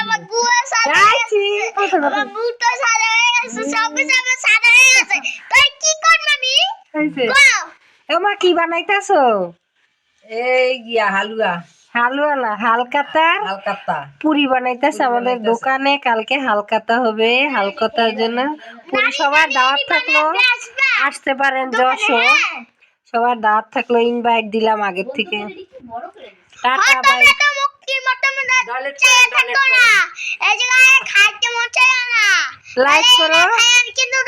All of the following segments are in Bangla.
আমার বুয়া সাদা। আমার বুটো সাদা হয়ে গেছে সব কিছু আমার সাদা হয়ে গেছে তুই কি করবি আমি এমা কি বানাইতাছো এই গিয়া হালুয়া হালুয়া না হালকাতার হালকাতা পুরি বানাইতেছে আমাদের দোকানে কালকে হালকাতা হবে। হালকাতার জন্য পুরি সবার দাওয়াত থাকল। আসতে পারেন যশোর। সবার দাওয়াত থাকল ইনভাইট দিলাম আগের থেকে। টাটা বাই এই জায়গায় খাইতে মন চাই না। লাইক করো। কিন্তু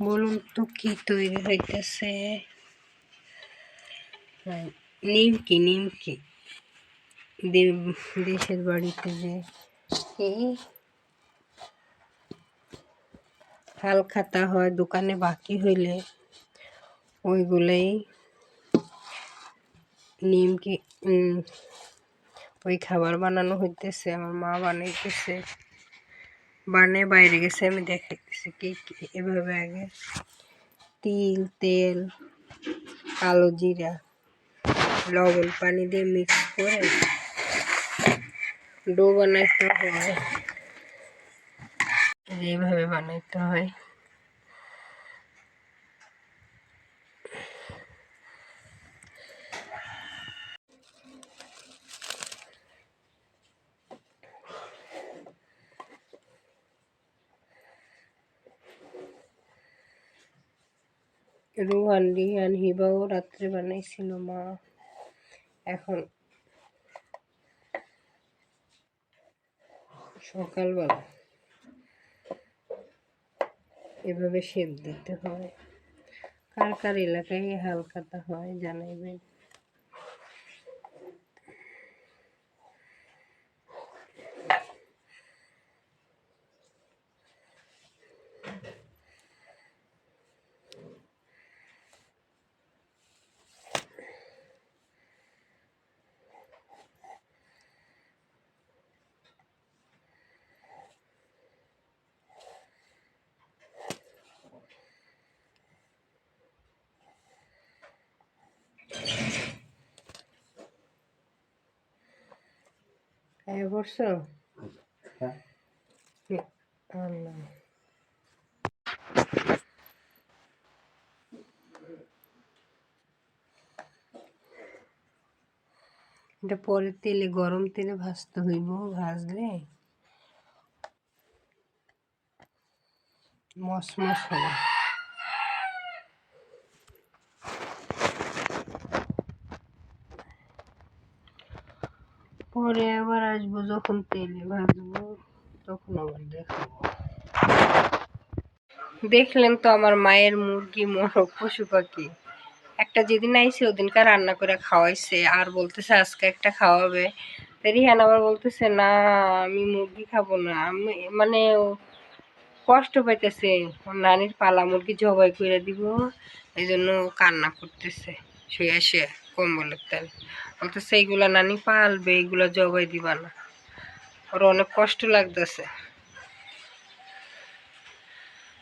বলুন তো কি তৈরি হইতেছে? নিমকি নিমকি। দে- দেশের বাড়িতে যে এই হাল খাতা হয় দোকানে বাকি হইলে ওইগুলোই নিমকি ওই খাবার বানানো হইতেছে, আমার মা বানাইতেছে। বানে বাইরে গেছে, আমি দেখাইতেছি কি কি, এভাবে আগে। তিল, তেল কালো জিরা, লবণ, পানি দিয়ে মিক্স করে ডো বানাইতে হয়। এইভাবে বানাইতে হয়। রুহান রিহান হিবাও রাত্রে বানাইছিল, মা। এখন সকালবেলা এভাবে শেপ দিতে হয়। কার কার এলাকায় হালকাতা হয় জানাইবেন। পড়ছো আল্লাহ এটা পরে তেলে গরম তেলে ভাজতে হইব ভাজলে মস মস হবে। পরে আবার আসব যখন তেলে ভাজবো তখন আবার দেখাবো। দেখলেন তো আমার মায়ের মুরগি, মোরগ, পশু পাখি। একটা যেদিন আইসে ওদিনকার রান্না করে খাওয়াইছে, আর বলতেছে আজকে একটা খাওয়াবে। রিহান আবার বলতেছে, না, আমি মুরগি খাব না। আমি মানে কষ্ট পাইতেছে নানির পালা মুরগি জবাই করে দিব এই জন্য কান্না করতেছে, শুয়ে শুয়ে। কম্বলের তেল। বলতেছে এইগুলা নানি পালবে, এইগুলা জবাই দিবা না। ওর অনেক কষ্ট লাগতেছে।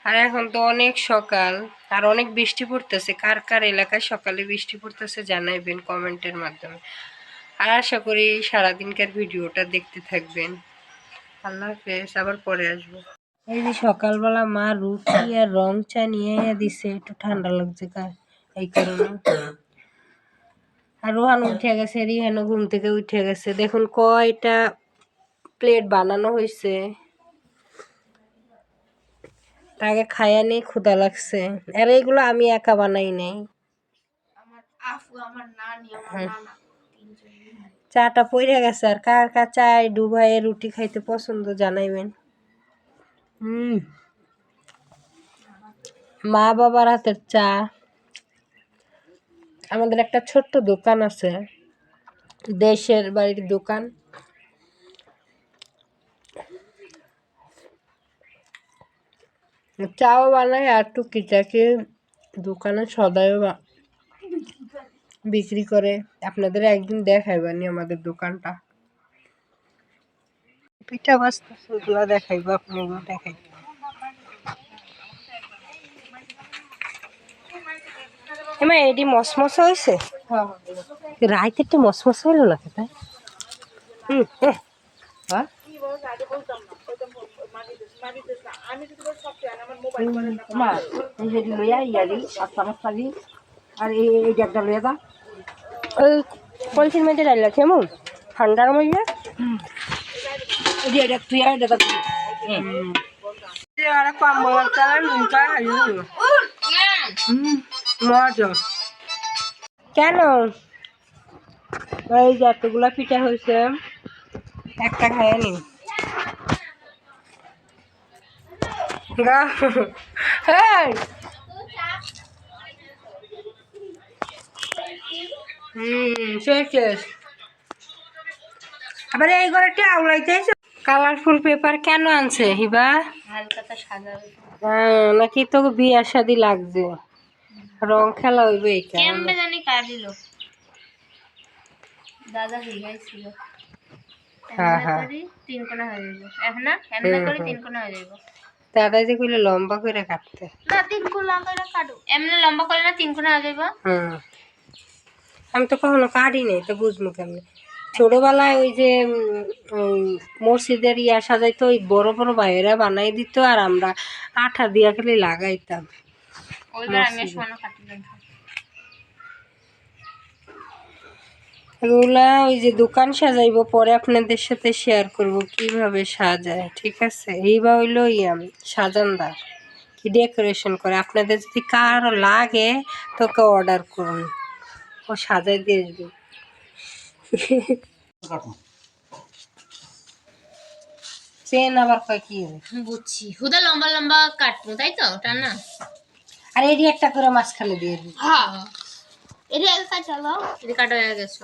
আর এখন তো অনেক সকাল, আর অনেক বৃষ্টি পড়তেছে। কার কার এলাকায় সকালে বৃষ্টি পড়তেছে জানাইবেন কমেন্টের মাধ্যমে। আর আশা করি সারাদিনকার ভিডিওটা দেখতে থাকবেন। আল্লাহ হাফেজ, আবার পরে আসব। এই যে সকালবেলা মা রুটি আর রং চা নিয়ে দিছে, একটু ঠান্ডা লাগছে কা এই কারণে। আর রোহান উঠে গেছে রিহানও ঘুম থেকে উঠে গেছে। দেখুন কয়টা প্লেট বানানো হয়েছে তাকে খায়া নেই ক্ষুদা লাগছে। আর এইগুলো আমি একা বানাই নাই। আমার আমার নানি আমার হ্যাঁ। চাটা পইরা গেছে আর কার কার চায় ডুবাইয়ে রুটি খাইতে পছন্দ জানাইবেন। হুম। মা বাবার হাতের চা। আমাদের একটা ছোট্ট দোকান আছে। দেশের বাড়ির দোকান। চাও বানায় আর টুকিটাকি দোকানে সদাইও বা- বিক্রি করে। আপনাদের একদিন দেখাই দেখাইবানি আমাদের দোকানটা। পিঠা বাস্তা দেখাইবো আপনাগুলো দেখাইবো। এমা এডি মসমস হয়েছে রাইতেরটা মসমস হইল না কেতা হুম হ্যাঁ মা এই লইয়া ইয়ারি আস্তা আর এই এই জায়গাটা লইয়া দা ওই পলিথিন মধ্যে ডাইলা কেমন ঠান্ডার মধ্যে? তুই আর এটা আর কম্বল চালা নুনটা মজা কেন? এই যে এতগুলা পিঠা হয়েছে একটা শেষ শেষ। আবার এই ঘরে আউলাইতে কালারফুল পেপার কেন আনছে হিবা? হ্যাঁ নাকি তো বিয়া শাদি লাগছে? রং খেলা হইবে কারণে। কেমবে জানি কাটিল। দাদা শিখাইছিল হ্যাঁ হ্যাঁ। তিন কোনা হয়ে যাবে এখন এমনি করে তিন কোনা হয়ে যাবে দাদা যে কইলে লম্বা করে কাটতে। না তিন কোনা করে কাটো এমনি লম্বা করে না তিন হয়ে যাবে হুম। আমি তো কখনো কাটি নাই তো বুঝব কেমন। ছোটবেলায় ওই যে মসজিদের ইয়া সাজাইতো ওই বড় বড় বাইরা বানাই দিত আর আমরা আঠা দিয়া খালি লাগাইতাম। এগুলা ওই যে দোকান সাজাইবো পরে আপনাদের সাথে শেয়ার করব কীভাবে সাজায় ঠিক আছে? এইবা হইল ইয়াম সাজানদার কি ডেকোরেশন করে। আপনাদের যদি কারও লাগে তোকে অর্ডার করুন। ও সাজাই দিয়ে আসবে। চেন আবার কয় কি? বুঝছি। হুদা লম্বা লম্বা কাটবো তাই তো? ওটা না? আর এটি একটা করে মাছ মাঝখানে দিয়ে দিই। হ্যাঁ। এটা এক কাটালো এটা কাটা হয়ে গেছে।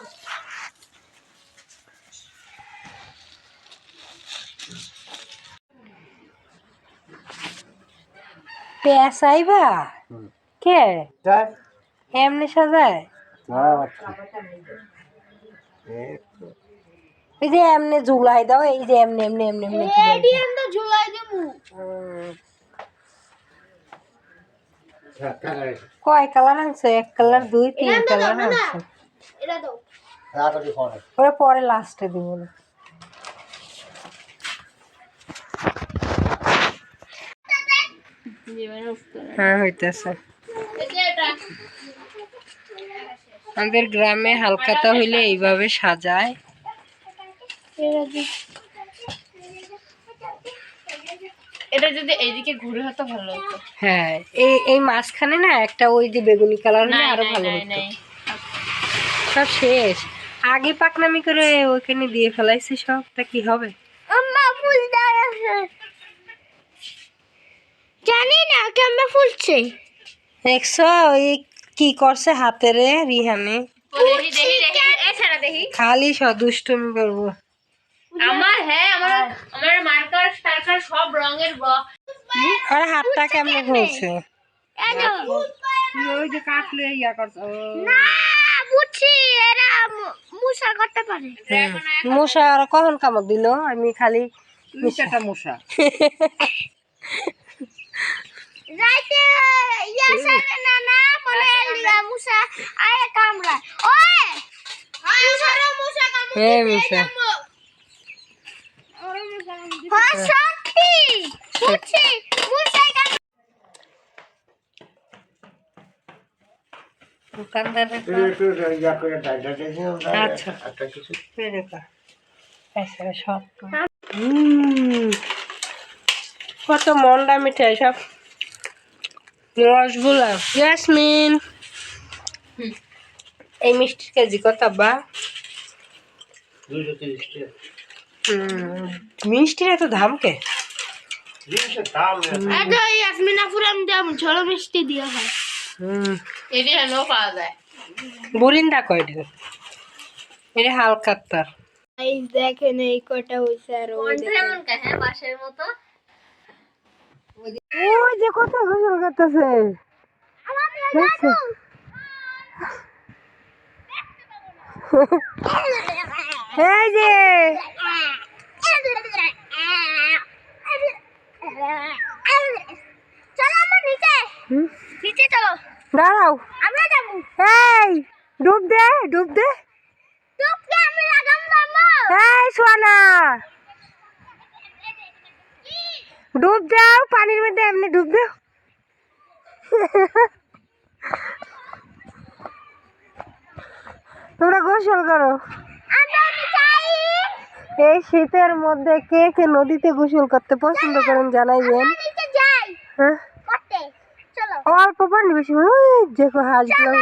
পেঁচাইবা কে? এমনি সাজায়? এই যে এমনি ঝুলাই দাও এই যে এমনি এমনি এমনি এমনি ঝুলাই দেবো। কয় কালার আনছে? এক কালার দুই তিন কালার আনছে। এটা দাও। ওরা পরে লাস্টে দিব না হ্যাঁ হইতেছে। আমাদের গ্রামে হালকাতা হইলে এইভাবে সাজায়। এটা যদি এইদিকে ঘুরে হতো ভালো হতো। হ্যাঁ এই এই মাঝখানে না একটা ওই যে বেগুনি কালার হলে আরও ভালো হতো। সব শেষ। আগে পাকনামি করে ওইখানে দিয়ে ফেলাইছি সব তা কি হবে? আম্মা ফুল দাঁড়াছে জানি না কেমন ফুলছে। দেখছ ওই কি করছে হাতেরে রিহানে? দেখি দেখি দেখি। এছাড়া দেখি। খালি সদুষ্টমি করব। আমার হ্যাঁ আমার আমার মার্কার সব রঙের আর হাতটা কেমন হয়েছে। ওই যে কাটলে ইয়া করছে না বুঝছি এরা মুসা করতে পারে। মশা আর কখন কামড় দিল? আমি খালি নিচেটা মশা রাইতে ইয়া সাথে না না মনে মুসা আয় কামড়া ওই! মুসারা মুসা কামড় হ্যাঁ মিশা কত মন্ডা মিঠাই সব। রসগোল্লা। ইয়াসমিন। এই মিষ্টির কেজি কত বা? হুম, মিষ্টির এত দাম কে? হয়। হুম। এটি পাওয়া যায়। বলিন্দা কয়টা এটা হালকা তার। এই দেখেন এই কটা হইছে আর বাসের মতো। ওই যে কত গোসল করতেছে। এই যে নিচে দাঁড়াও। আমরা যাব এই, ডুব দে ডুব দে। আমি মামা এই সোনা ডুব দাও, পানির মধ্যে এমনি ডুব দাও। তোমরা গোসল করো। আমি আমি এই শীতের মধ্যে কে কে নদীতে গোসল করতে পছন্দ করেন জানাইবেন? হ্যাঁ? অল্প পানি বেশি দেখো হাঁসগুলো